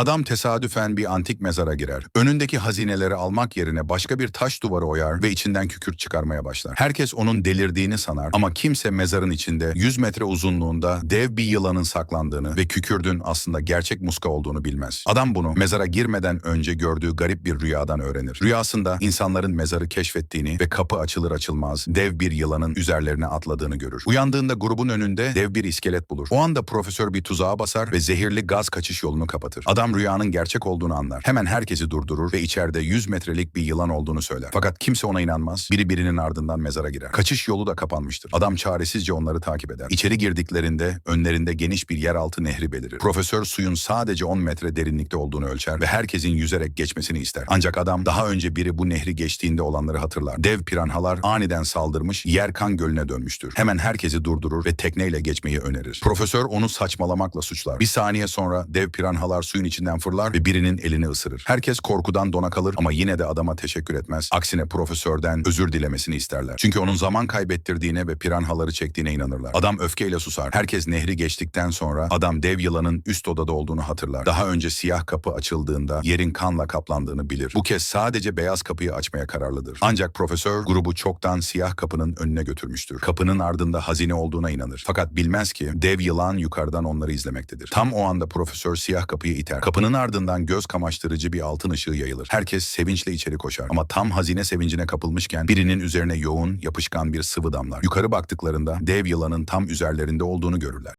Adam tesadüfen bir antik mezara girer. Önündeki hazineleri almak yerine başka bir taş duvarı oyar ve içinden kükürt çıkarmaya başlar. Herkes onun delirdiğini sanar ama kimse mezarın içinde 100 metre uzunluğunda dev bir yılanın saklandığını ve kükürdün aslında gerçek muska olduğunu bilmez. Adam bunu mezara girmeden önce gördüğü garip bir rüyadan öğrenir. Rüyasında insanların mezarı keşfettiğini ve kapı açılır açılmaz dev bir yılanın üzerlerine atladığını görür. Uyandığında grubun önünde dev bir iskelet bulur. O anda profesör bir tuzağa basar ve zehirli gaz kaçış yolunu kapatır. Adam rüyanın gerçek olduğunu anlar. Hemen herkesi durdurur ve içeride 100 metrelik bir yılan olduğunu söyler. Fakat kimse ona inanmaz. Biri birinin ardından mezara girer. Kaçış yolu da kapanmıştır. Adam çaresizce onları takip eder. İçeri girdiklerinde önlerinde geniş bir yeraltı nehri belirir. Profesör suyun sadece 10 metre derinlikte olduğunu ölçer ve herkesin yüzerek geçmesini ister. Ancak adam daha önce biri bu nehri geçtiğinde olanları hatırlar. Dev piranhalar aniden saldırmış, yer kan gölüne dönmüştür. Hemen herkesi durdurur ve tekneyle geçmeyi önerir. Profesör onu saçmalamakla suçlar. Bir saniye sonra dev piranhalar suyun içinden fırlar ve birinin elini ısırır. Herkes korkudan dona kalır ama yine de adama teşekkür etmez. Aksine profesörden özür dilemesini isterler. Çünkü onun zaman kaybettirdiğine ve piranhaları çektiğine inanırlar. Adam öfkeyle susar. Herkes nehri geçtikten sonra adam dev yılanın üst odada olduğunu hatırlar. Daha önce siyah kapı açıldığında yerin kanla kaplandığını bilir. Bu kez sadece beyaz kapıyı açmaya kararlıdır. Ancak profesör grubu çoktan siyah kapının önüne götürmüştür. Kapının ardında hazine olduğuna inanır. Fakat bilmez ki dev yılan yukarıdan onları izlemektedir. Tam o anda profesör siyah kapıyı iter. Kapının ardından göz kamaştırıcı bir altın ışığı yayılır. Herkes sevinçle içeri koşar. Ama tam hazine sevincine kapılmışken birinin üzerine yoğun, yapışkan bir sıvı damlar. Yukarı baktıklarında dev yılanın tam üzerlerinde olduğunu görürler.